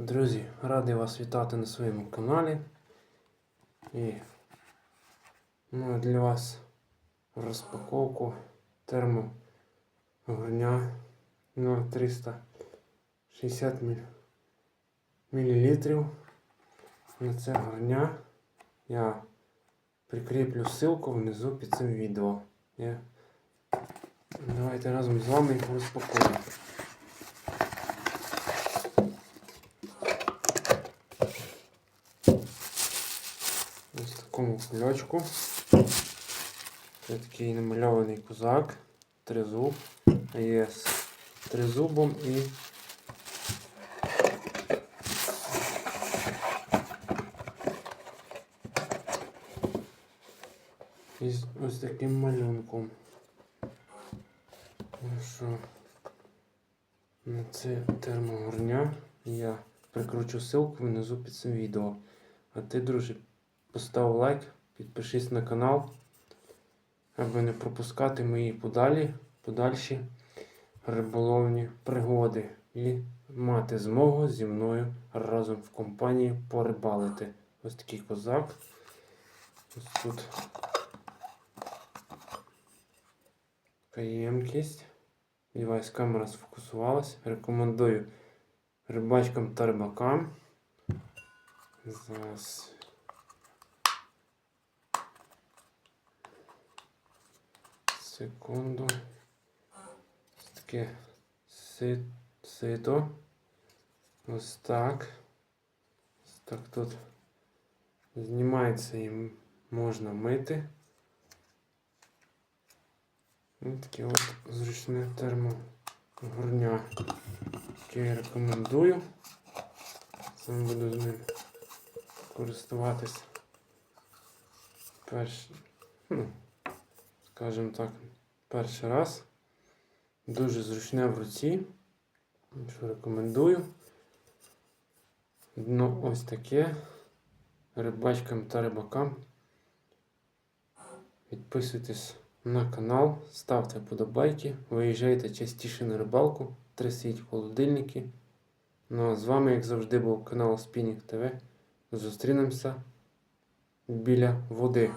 Друзі, радий вас вітати на своєму каналі. І маю для вас розпаковку термогорня на 360 мл. На це горня я прикріплю ссылку внизу під цим відео. Я... Давайте разом з вами їх розпакуємо. Ось в такому кульочку. Це такий намальований козак, тризуб, АЄС тризубом і і з ось таким малюнком. Ну що, на це термогорня я прикручу ссылку внизу під цим відео. А ти, друже, постав лайк, підпишись на канал, аби не пропускати мої подалі, подальші риболовні пригоди і мати змогу зі мною разом в компанії порибалити. Ось такий козак. Ось тут така ємкість. Сподіваюсь, камера сфокусувалась. Рекомендую рибачкам та рибакам. Зараз. Секунду. Таке си- сито. Ось так. Ось так тут знімається і можна мити. Ось таке от зручне термогорня. Яке я рекомендую. Сам буду з ним користуватись перший, ну, скажімо так, перший раз. Дуже зручне в руці. Що рекомендую. Дно ось таке. Рибачкам та рибакам. Підписуйтесь на канал, ставте вподобайки, виїжджайте частіше на рибалку, трясіть холодильники. Ну а з вами, як завжди, був канал Спінінг ТВ. Зустрінемося біля води.